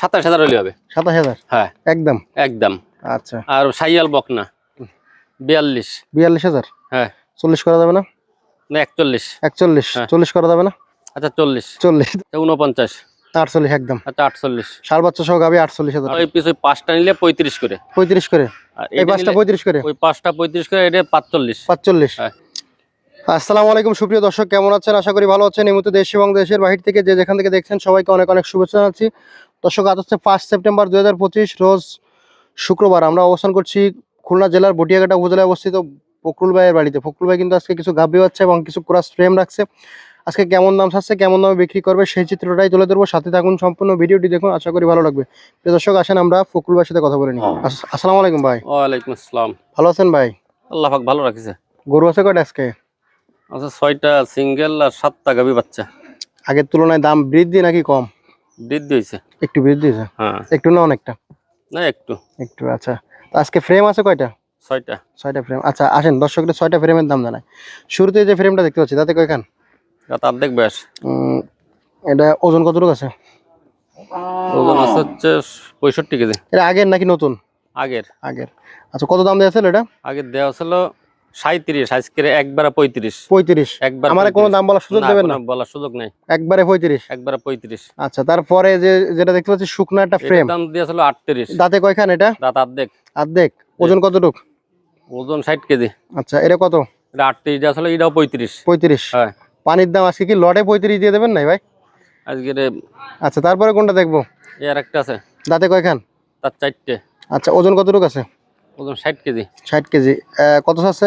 সাতাশ হাজার হলে হবে। সাতাশ হাজার? হ্যাঁ। একদম? একদম। আচ্ছা। আর সাইয়াল বকনা বিয়াল্লিশ। বিয়াল্লিশ হাজার? হ্যাঁ। চল্লিশ করা যাবে না? না একচল্লিশ। একচল্লিশ। হ্যাঁ। চল্লিশ করা যাবে না? আচ্ছা চল্লিশ। চল্লিশ। আচ্ছা, উনপঞ্চাশ আটচল্লিশ একদম। আচ্ছা আটচল্লিশ। ষাট বাচ্চা সহ গাবি আটচল্লিশ হাজার। ওই ওই পাঁচটা নিলে পঁয়ত্রিশ করে। পঁয়ত্রিশ করে? এই পাঁচটা পঁয়ত্রিশ করে? ওই পাঁচটা পঁয়ত্রিশ করে এটা পাঁচচল্লিশ। পাঁচচল্লিশ। হ্যাঁ। আসসালামু আলাইকুম সুপ্রিয় দর্শক কেমন আছেন? আশা করি ভালো আছেন। এই মুহূর্তে দেশ এবং দেশের বাহির থেকে যে যেখান থেকে দেখছেন সবাইকে অনেক অনেক শুভেচ্ছা জানাচ্ছি। দর্শক আজ হচ্ছে ফার্স্ট সেপ্টেম্বর দুই হাজার পঁচিশ রোজ শুক্রবার। আমরা অবস্থান করছি খুলনা জেলার বটিয়াঘাটা উপজেলায় অবস্থিত ফকরুল ভাইয়ের বাড়িতে। ফকরুল ভাই কিন্তু আজকে কিছু গাভি হচ্ছে এবং কিছু ক্রাস ফ্রেম রাখছে। আজকে কেমন দাম থাকছে কেমন দামে বিক্রি করবে সেই চিত্রটাই তুলে ধরবো। সাথে থাকুন সম্পূর্ণ ভিডিওটি দেখুন আশা করি ভালো লাগবে। প্রিয় দর্শক আসেন আমরা ফকরুল ভাইয়ের সাথে কথা বলে নিই। আস- আসসালামু আলাইকুম ভাই। ওয়ালাইকুম আসসালাম। ভালো আছেন ভাই? আল্লাহ পাক ভালো রাখিছে। গরু আছে কয়টা আজকে? আচ্ছা ছয়টা সিঙ্গেল আর সাতটা গাবি বাচ্চা। আগের তুলনায় দাম বৃদ্ধি নাকি কম? বৃদ্ধি হয়েছে একটু বৃদ্ধি হয়েছে হ্যাঁ। একটু না অনেকটা? না একটু। একটু আচ্ছা। তো আজকে ফ্রেম আছে কয়টা? ছয়টা। ছয়টা ফ্রেম আচ্ছা আসেন দর্শকদের ছয়টা ফ্রেমের দাম জানাই। শুরুতে যে ফ্রেমটা দেখতে পাচ্ছি তাতে কয়খান? রাত অর্ধেক ব্যাস। এটা ওজন কতটুকু আছে? ওজন আছে হচ্ছে পঁয়ষট্টি কেজি। এটা আগের নাকি নতুন? আগের। আগের। আচ্ছা কত দাম দিয়েছিল এটা? আগের দেওয়া ছিল সাঁত্রিশ আজকে একবারে পঁয়ত্রিশ। পঁয়ত্রিশ। একবার আমার কোনো দাম বলার সুযোগ দেবেন না? বলার সুযোগ নাই। একবারে পঁয়ত্রিশ? একবারে পঁয়ত্রিশ। আচ্ছা তারপরে যে যেটা দেখতে পাচ্ছি শুকনো একটা ফ্রেম দাম দিয়েছিল আটত্রিশ। দাঁতে কয়খান এটা? অর্ধেক অর্ধেক ওজন কতটুক? ওজন ষাট কেজি। আচ্ছা এটা কত? এটা আটত্রিশ এটাও পঁয়ত্রিশ। পঁয়ত্রিশ। হ্যাঁ। পানির দাম আজকে কি লটে পঁয়ত্রিশ দিয়ে দেবেন নাই ভাই? আজকের আচ্ছা তারপরে কোনটা দেখব? এর একটা আছে। দাঁতে কয়খান? তার চারটে। আচ্ছা ওজন কতটুকু আছে? ওজন ষাট কেজি। ষাট কেজি। কত আছে?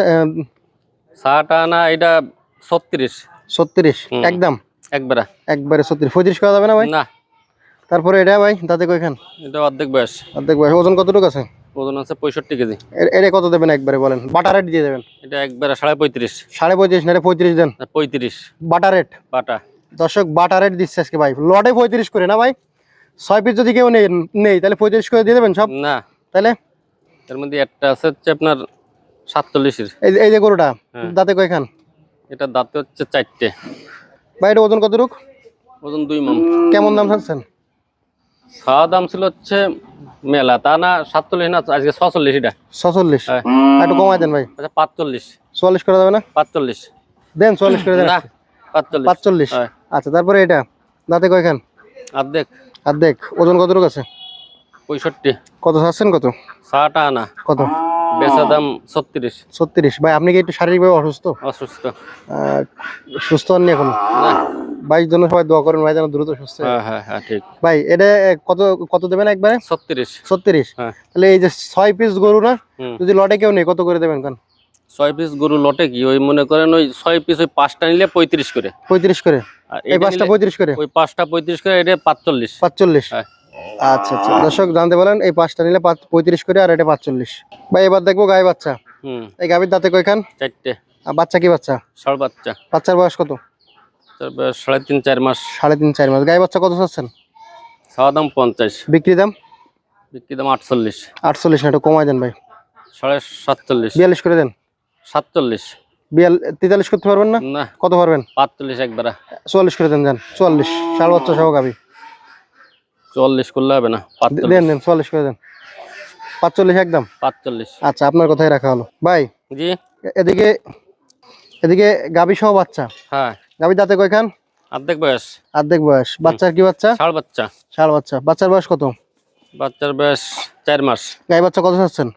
ষাট আনা এটা ছত্রিশ। ছত্রিশ। একদম? একবারে। একবারে ছত্রিশ। পঁয়ত্রিশ করা যাবে না ভাই? না। তারপরে এটা ভাই দাঁতে কয়খান এটা অর্ধেক বয়স। অর্ধেক ভাই ওজন কতটুকু আছে? ওজন আছে পঁয়ষট্টি কেজি। এর- এটা কত দেবেন একবারে বলেন? বাটার রেট দিয়ে দেবেন? এটা একবারে সাড়ে পঁয়ত্রিশ। সাড়ে পঁয়ত্রিশ না পঁয়ত্রিশ দেন। না, পঁয়ত্রিশ। বাটার রেট পাটা দর্শক বাটার রেট দিচ্ছে আজকে ভাই। লটে পঁয়ত্রিশ করে না ভাই? ছয় পিস যদি কেউ নেই নেই তাহলে পঁয়ত্রিশ করে দিয়ে দেবেন সব? না। তাহলে? এর মধ্যে একটা আছে হচ্ছে আপনার সাতচল্লিশের। এই এই যে গরুটা হ্যাঁ। দাঁতে কয়খান? এটা দাঁতে হচ্ছে চারটে। ভাই এটা ওজন কতটুক? ওজন দুই মন। কেমন দাম চাচ্ছেন? খাওয়া দাম ছিল হচ্ছে মেলা। তা না সাতচল্লিশ না আজকে ছচল্লিশ এটা। ছচল্লিশ? হ্যাঁ। একটু কমাই দেন ভাই। আচ্ছা পাঁচচল্লিশ। চুয়াল্লিশ করে দেবে না? পাঁচচল্লিশ। দেন চুয়াল্লিশ করে দেন। পাঁচচল্লিশ। পাঁচচল্লিশ? হ্যাঁ। আচ্ছা তারপরে এটা দাঁতে কয়খান? অর্ধেক। অর্ধেক। ওজন কতটুকু আছে? পঁয়ষট্টি। কত চাচ্ছেন কত? ষাট আনা। কত? বেচা দাম ছত্রিশ। ছত্রিশ। ভাই আপনি কি একটু শারীরিকভাবে অসুস্থ? অসুস্থ। সুস্থ হননি এখন? ভাইয়ের জন্য সবাই দোয়া করেন ভাই যেন দ্রুত সুস্থ হয়। হ্যাঁ হ্যাঁ ঠিক। ভাই এটা কত কত দেবেন একবারে? ছত্রিশ। ছত্রিশ। হ্যাঁ। তাহলে এই যে ছয় পিস গরু না যদি লটে কেউ নেই কত করে দেবেন কান? ছয় পিস গরু লটে কি? ওই মনে করেন ওই ছয় পিস ওই পাঁচটা নিলে পঁয়ত্রিশ করে। পঁয়ত্রিশ করে। এই পাঁচটা পঁয়ত্রিশ করে? ওই পাঁচটা পঁয়ত্রিশ করে এটা পাঁচচল্লিশ। পাঁচচল্লিশ। হ্যাঁ। আচ্ছা আচ্ছা। দর্শক জানতে বলেন এই পাঁচটা নিলে পঁয়ত্রিশ করে আর এটা পাঁচচল্লিশ। ভাই এবার দেখব গায়ে বাচ্চা। হুম। এই গাভীর দাঁতে কয়খান? চারটে। আর বাচ্চা কি বাচ্চা? ষাট বাচ্চা। বাচ্চার বয়স কত? সাড়ে তিন চার মাস। সাড়ে তিন চার মাস। গায়ে বাচ্চা কত চাচ্ছেন? খাওয়া দাম পঞ্চাশ। বিক্রি দাম? বিক্রি দাম আটচল্লিশ। আটচল্লিশ না একটু কমাই দেন ভাই। সাড়ে সাতচল্লিশ। বিয়াল্লিশ করে দেন? সাতচল্লিশ। বিয়াল তেতাল্লিশ করতে পারবেন না? না। কত পারবেন? পাঁচচল্লিশ একবারে। চুয়াল্লিশ করে দেন যান চুয়াল্লিশ। ষাট বাচ্চা সহ গাভী। চল্লিশ করলে হবে না দেন দেন চুয়াল্লিশ করে দেন। পাঁচচল্লিশ একদম? পাঁচচল্লিশ। আচ্ছা আপনার কথাই রাখা হলো। ভাই জি। এদিকে এদিকে গাভী সহ বাচ্চা। হ্যাঁ। গাভী দাঁতে কয়খান? অর্ধেক বয়স। অর্ধেক বয়স। বাচ্চার কি বাচ্চা? ষাট বাচ্চা। ষাট বাচ্চা। বাচ্চার বয়স কত? বাচ্চার বয়স চার মাস। গাই বাচ্চা কত চাচ্ছেন?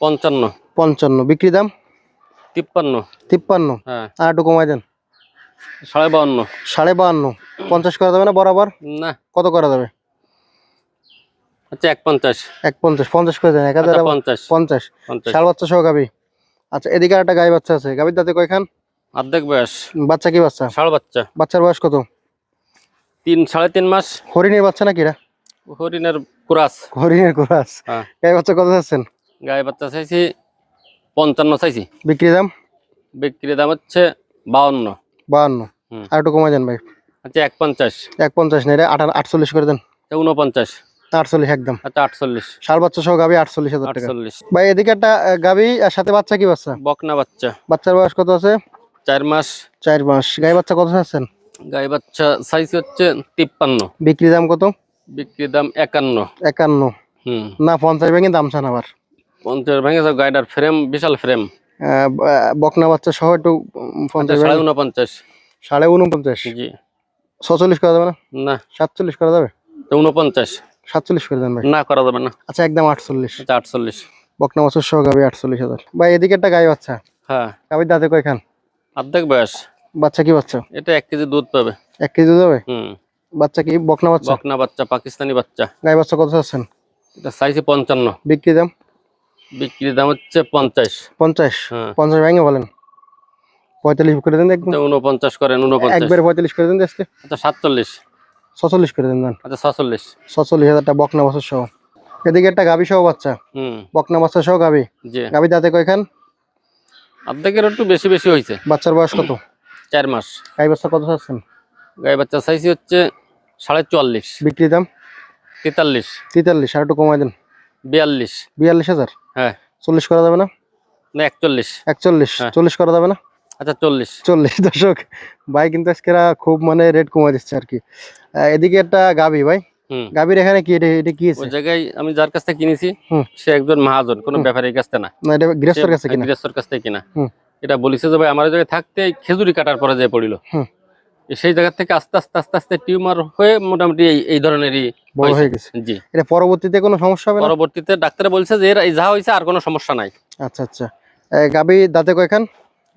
পঞ্চান্ন। পঞ্চান্ন। বিক্রি দাম? তিপ্পান্ন। তিপ্পান্ন। হ্যাঁ। আর একটু কমাই দেন। সাড়ে বাউন্ন। সাড়ে বাহান্ন পঞ্চাশ করা যাবে না বরাবর? না। কত করা যাবে? আচ্ছা এক পঞ্চাশ এক পঞ্চাশ পঞ্চাশ করে দেন এক হাজার আচ্ছা পঞ্চাশ। পঞ্চাশ। পঞ্চাশ। ষাট বাচ্চা সহ গাভী আচ্ছা এদিকে একটা গাই বাচ্চা আছে। গাভীর দাঁতে কয়খান? অর্ধেক বয়স। বাচ্চা কি বাচ্চা? ষাট বাচ্চা। বাচ্চার বয়স কত? তিন সাড়ে তিন মাস। হরিণের বাচ্চা নাকি এরা? হরিণের কুরাস। হরিণের কোরাস। হ্যাঁ। গাই বাচ্চা কত চাচ্ছেন? গায়ে বাচ্চা চাইছি পঞ্চান্ন চাইছি। বিক্রি দাম? বিক্রির দাম হচ্ছে বাউন্ন। বাহান্ন আর একটু কমাই দেন ভাই। আচ্ছা এক পঞ্চাশ এক পঞ্চাশ নেই রে আটা আটচল্লিশ করে দেন। আচ্ছা উনপঞ্চাশ আটচল্লিশ একদম। আচ্ছা আটচল্লিশ। বাচ্চা সহ গাভী আটচল্লিশ হাজার টাকা। আটচল্লিশ। ভাই এদিকে একটা আর সাথে বাচ্চা কি বাচ্চা? বকনা বাচ্চা। বাচ্চার বয়স কত আছে? চার মাস। চার মাস। গাই বাচ্চা কত চাচ্ছেন? গায়ে বাচ্চা সাইজ হচ্ছে তিপ্পান্ন। বিক্রি দাম কত? বিক্রির দাম একান্ন। একান্ন। হুম। না পঞ্চাশ দাম চান আবার। পঞ্চাশ ভেঙে সব গাড়িটার ফ্রেম বিশাল ফ্রেম। বকনা বাচ্চা সহ একটু পঞ্চাশ সাড়ে উনপঞ্চাশ সাড়ে উনপঞ্চাশ জি। ছচল্লিশ করা যাবে না? না। সাতচল্লিশ করা যাবে? উনপঞ্চাশ সাতচল্লিশ করে দেন ভাই। না করা যাবে না। আচ্ছা একদম আটচল্লিশ। এটা আটচল্লিশ। বকনা বাচ্চার সহ গাবি আটচল্লিশ হাজার। ভাই এদিকে একটা গাই বাচ্চা? হ্যাঁ। গাবির দাঁতে কয়খান অর্ধেক বয়স। বাচ্চা কি বাচ্চা? এটা এক কেজি দুধ পাবে। এক কেজি দুধ হবে? হুম। বাচ্চা কি? বকনা বাচ্চা? বকনা বাচ্চা পাকিস্তানি বাচ্চা। গাই বাচ্চা কত চাচ্ছেন? এটা চাইছে পঞ্চান্ন। বিক্রি দাম? বিক্রির দাম হচ্ছে পঞ্চাশ। পঞ্চাশ? হ্যাঁ। পঞ্চাশ ভেঙে বলেন। পঁয়তাল্লিশ করে দেন একদম উনপঞ্চাশ করেন উনপঞ্চাশ একবারে পঁয়তাল্লিশ করে দেন আজকে আচ্ছা সাতচল্লিশ। ছচল্লিশ করে দেন আচ্ছা সাতচল্লিশ ছচল্লিশ হাজারটা বকনা বাচ্চা সহ। এদিকে একটা গাবি সহ বাচ্চা। হুম। বকনা বাচ্চা সহ গাবি গাবি দাঁতে কয়খান? অর্ধেকের একটু বেশি বেশি হয়েছে বাচ্চার বয়স কত? চার মাস। গাই বাচ্চা কত চাচ্ছেন? গাই বাচ্চা চাইছি হচ্ছে সাড়ে চুয়াল্লিশ। বিক্রি দাম? তেতাল্লিশ। তেতাল্লিশ আর একটু কমাই দেন। বিয়াল্লিশ। বিয়াল্লিশ হাজার? হ্যাঁ। চল্লিশ করা যাবে না? না একচল্লিশ। একচল্লিশ হ্যাঁ। চল্লিশ করা যাবে না? আচ্ছা চল্লিশ। চল্লিশ দর্শক ভাই কিন্তু আজকেরা খুব মানে রেট কমাই দিচ্ছে আর কি। এদিকে একটা গাবি ভাই। গাবির এখানে কি এটা এটা কি আছে? ওই জায়গায় আমি যার কাছ থেকে কিনেছি সে একজন মহাজন কোনো। ব্যাপারীর কাছ থেকে না। না এটা গৃহস্থর কাছে কিনা? গৃহস্থর কাছ থেকে কিনা। এটা বলিছে যে ভাই আমার জায়গায় থাকতে খেজুরি কাটার পরে যে পড়িল। সেই জায়গা থেকে আস্তে আস্তে আস্তে আস্তে টিউমার হয়ে মোটামুটি এই ধরনেরই বড় হয়ে গেছে। জি। এটা পরবর্তীতে কোনো সমস্যা হবে না? পরবর্তীতে ডাক্তার বলছে যে এর যা হয়েছে আর কোনো সমস্যা নাই। আচ্ছা আচ্ছা। গাবি দাঁতে কয়খান?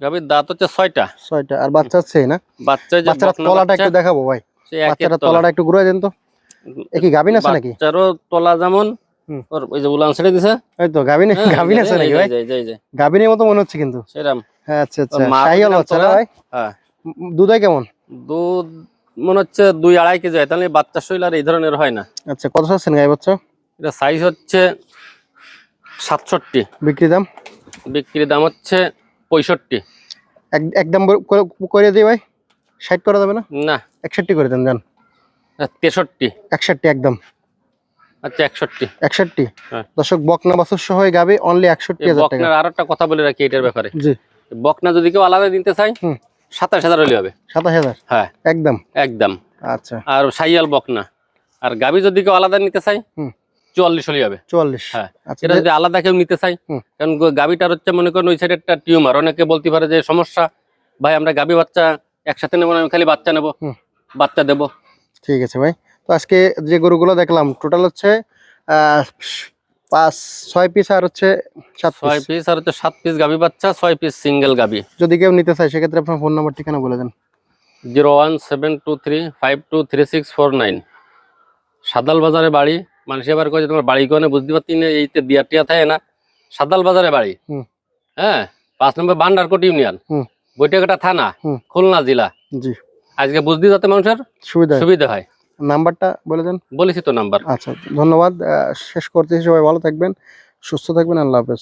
গাভীর দাঁত হচ্ছে ছয়টা। ছয়টা। আর বাচ্চা আছে না? বাচ্চা বাচ্চারা তলাটা একটু দেখাবো ভাই। এক তলাটা একটু ঘুরে দেন তো। এ কি আছে নাকি? বাচ্চারও তলা যেমন ওর ওই যে উলান ছেড়ে দিছে। এই তো হ্যাঁ, আছে নাকি ভাই? মতো মনে হচ্ছে কিন্তু। সেরম। হ্যাঁ আচ্ছা আচ্ছা। না ভাই? হ্যাঁ। দুধ কেমন? দুধ মনে হচ্ছে দুই আড়াই কেজি হয়। তাহলে বাচ্চা শৈল আর এই ধরনের হয় না। আচ্ছা কত চাচ্ছেন গাই বাচ্চা? এটা সাইজ হচ্ছে সাতষট্টি। বিক্রি দাম? বিক্রির দাম হচ্ছে পঁয়ষট্টি। এক- একদম করে- দিই ভাই। ষাট করা যাবে না? না। একষট্টি করে দেন যান তেষট্টি। একষট্টি একদম। আচ্ছা একষট্টি। একষট্টি। হ্যাঁ। দর্শক বকনা বাছুর সহ গাবি অনলি একষট্টি হাজার টাকা। আর একটা কথা বলে রাখি এটার ব্যাপারে। জি। বকনা যদি কেউ আলাদা নিতে চাই হুম। সাতাশ হাজার হলে হবে। সাতাশ হাজার? হ্যাঁ। একদম। একদম। আচ্ছা। আর সাইয়াল বকনা। আর গাবি যদি কেউ আলাদা নিতে চাই হুম। চুয়াল্লিশ হলে হবে। চুয়াল্লিশ। হ্যাঁ। আচ্ছা এটা যদি আলাদা কেউ নিতে চাই। কারণ গাবিটার হচ্ছে মনে করেন ওই সাইডে একটা টিউমার। অনেকে বলতে পারে যে সমস্যা ভাই আমরা গাবি বাচ্চা একসাথে নেব না আমি খালি বাচ্চা নেব। বাচ্চা দেবো। ঠিক আছে ভাই। তো আজকে যে গরুগুলো দেখলাম টোটাল হচ্ছে পাঁচ ছয় পিস আর হচ্ছে সাত ছয় পিস পিস আর হচ্ছে সাত পিস গাবি বাচ্চা ছয় পিস সিঙ্গেল গাবি। যদি কেউ নিতে চায় সেক্ষেত্রে আপনার ফোন নাম্বার ঠিকানা বলে দেন। Zero one seven two three five two three six four nine. সাদাল বাজারে বাড়ি মানুষ এবার কয়ে তোমার বাড়ি কোনে? বুঝতে পারতি না এইতে দিয়া টিয়া থাকে না সাদাল বাজারে বাড়ি। হ্যাঁ পাঁচ নম্বর বান্ডারকোট ইউনিয়ন হুম। বৈঠাঘাটা থানা খুলনা জেলা। জি। আজকে বুঝতে যাতে মানুষের সুবিধা সুবিধা হয়। নাম্বারটা বলে দেন। বলেছি তো নাম্বার। আচ্ছা ধন্যবাদ। শেষ করতে সবাই ভালো থাকবেন সুস্থ থাকবেন। আল্লাহ হাফেজ।